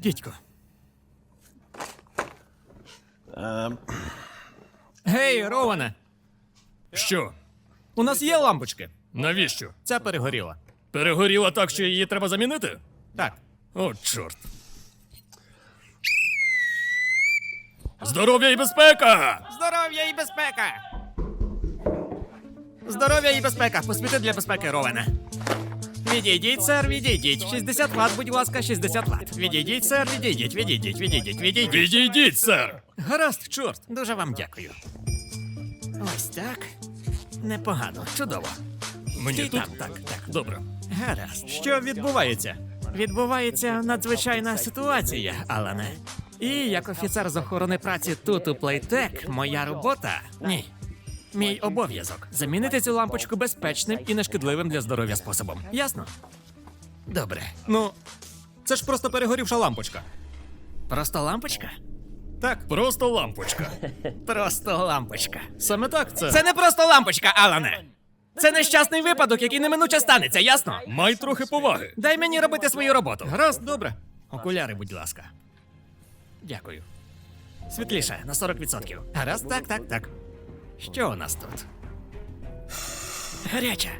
Дідько. Ем, Гей, Роване, Що? у нас є лампочки. Навіщо? Ця перегоріла. Перегоріла так, що її треба замінити? Так. О, чорт. Здоров'я і безпека! Здоров'я і безпека! Здоров'я і безпека. Посвіти для безпеки, Ровене. Відійдіть, сер, відійдіть. 60 ватт, будь ласка, 60 ватт. Відійдіть, сер, відійдіть, відійдіть, відійдіть, відійдіть. Відійдіть, сер! Гаразд, чорт. Дуже вам дякую. Ось так. Непогано, чудово. Мені Стій тут? там, так, так. Добре. Гаразд. Що відбувається? Відбувається надзвичайна ситуація, Алане. І як офіцер з охорони праці тут у Плейтек, моя робота. Ні. Мій обов'язок замінити цю лампочку безпечним і нешкідливим для здоров'я способом. Ясно? Добре. ну, це ж просто перегорівша лампочка. Просто лампочка? Так, Просто лампочка. Просто лампочка. саме так це. Це не просто лампочка, Алане. Це нещасний випадок, який неминуче станеться, ясно? Май трохи поваги. Дай мені робити свою роботу. Гаразд, добре. Окуляри, будь ласка. Дякую. Світліше, на 40%. Гаразд, так, так, так. Що у нас тут? Гаряча.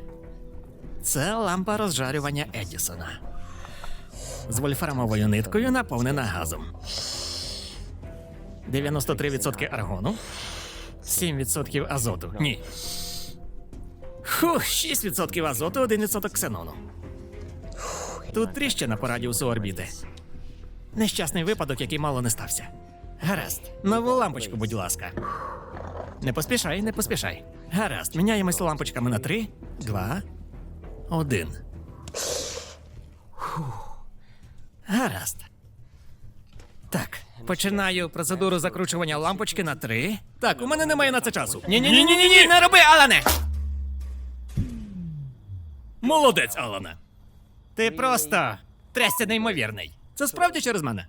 Це лампа розжарювання Едісона. З вольфрамовою ниткою наповнена газом. 93% аргону. 7% азоту. Ні. Хух, 6% азоту, 1% ксенону. Тут тріщина по радіусу орбіти. Нещасний випадок, який мало не стався. Гаразд, нову лампочку, будь ласка. Не поспішай, не поспішай. Гаразд, міняємося лампочками на три, два, один. Гаразд. Так, починаю процедуру закручування лампочки на три. Так, у мене немає на це часу. Ні, ні, ні, ні, ні, ні, не роби, Алане! Молодець, Алане. Ти просто трясся неймовірний. Це справді через мене?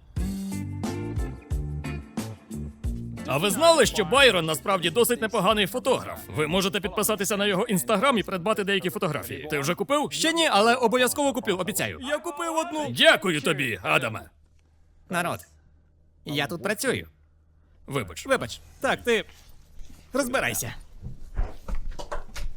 А ви знали, що Байрон насправді досить непоганий фотограф? Ви можете підписатися на його інстаграм і придбати деякі фотографії. Ти вже купив? Ще ні, але обов'язково купив. обіцяю. Я купив одну. Дякую тобі, Адаме. Народ. Я тут працюю. Вибач. Вибач. Так, ти. Розбирайся.